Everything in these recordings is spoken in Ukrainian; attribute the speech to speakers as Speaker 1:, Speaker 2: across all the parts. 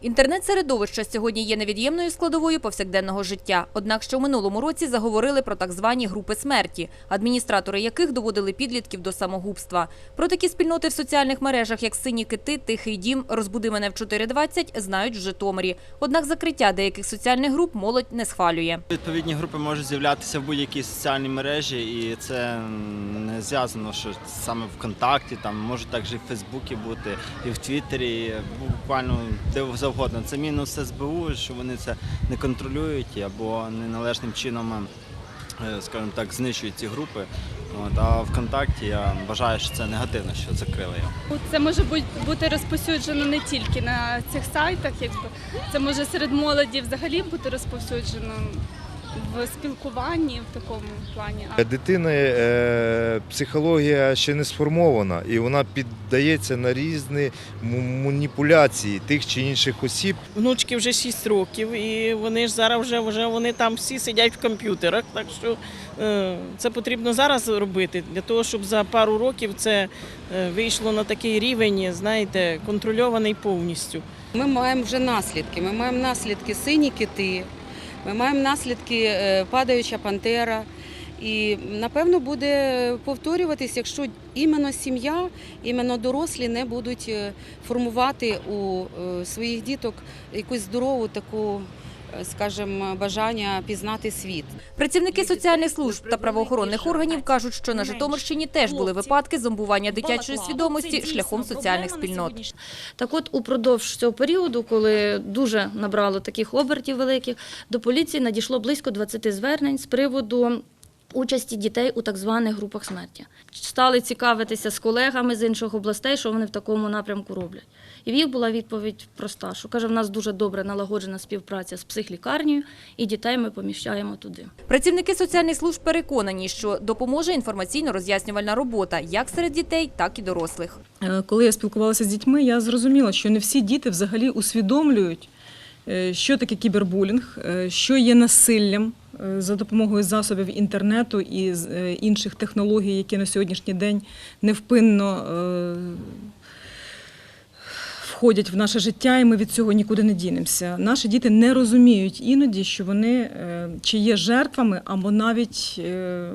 Speaker 1: Інтернет-середовище сьогодні є невід'ємною складовою повсякденного життя. Однак ще в минулому році заговорили про так звані групи смерті, адміністратори яких доводили підлітків до самогубства. Про такі спільноти в соціальних мережах, як сині кити, тихий дім, розбуди мене в 4.20, знають в Житомирі. Однак закриття деяких соціальних груп молодь не схвалює.
Speaker 2: Відповідні групи можуть з'являтися в будь-якій соціальній мережі, і це не зв'язано, що саме ВКонтакті, там можуть також і в Фейсбуці бути, і в Твіттері, буквально де завгодно. Це мінус СБУ, що вони це не контролюють або неналежним чином, е, скажімо так, знищують ці групи. От, а ВКонтакті я вважаю, що це негативно, що закрили його.
Speaker 3: Це може бути- розповсюджено не тільки на цих сайтах, якби це може серед молоді взагалі бути розповсюджено в спілкуванні в такому плані. А
Speaker 4: Дитини е, психологія ще не сформована, і вона піддається на різні маніпуляції тих чи інших осіб.
Speaker 5: Внучки вже 6 років, і вони ж зараз вже, вже вони там всі сидять в комп'ютерах. Так що е, це потрібно зараз робити для того, щоб за пару років це е, вийшло на такий рівень, знаєте, контрольований повністю.
Speaker 6: Ми маємо вже наслідки. Ми маємо наслідки сині кити, ми маємо наслідки е, падаюча пантера. І напевно буде повторюватись, якщо іменно сім'я, іменно дорослі не будуть е, формувати у е, своїх діток якусь здорову таку, скажімо, бажання пізнати світ.
Speaker 1: Працівники соціальних служб та правоохоронних органів кажуть, що на Житомирщині теж були випадки зомбування дитячої свідомості шляхом соціальних спільнот.
Speaker 7: Так от, упродовж цього періоду, коли дуже набрало таких обертів великих, до поліції надійшло близько 20 звернень з приводу участі дітей у так званих групах смерті. Стали цікавитися з колегами з інших областей, що вони в такому напрямку роблять. І в їх була відповідь проста, що каже, в нас дуже добре налагоджена співпраця з психлікарнею, і дітей ми поміщаємо туди.
Speaker 1: Працівники соціальних служб переконані, що допоможе інформаційно-роз'яснювальна робота як серед дітей, так і дорослих.
Speaker 8: Е, Коли я спілкувалася з дітьми, я зрозуміла, що не всі діти взагалі усвідомлюють, що таке кібербулінг, е, що є насиллям е, за допомогою засобів інтернету і е, інших технологій, які на сьогоднішній день невпинно е, входять в наше життя, і ми від цього нікуди не дінемося. Наші діти не розуміють іноді, що вони е, чи є жертвами, або навіть е,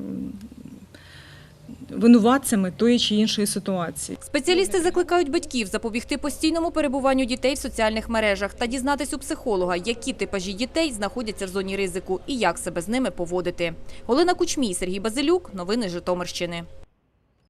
Speaker 8: винуватцями тої чи іншої ситуації.
Speaker 1: Спеціалісти закликають батьків запобігти постійному перебуванню дітей в соціальних мережах та дізнатись у психолога, які типажі дітей знаходяться в зоні ризику і як себе з ними поводити. Олена Кучмій, Сергій Базилюк. Новини Житомирщини.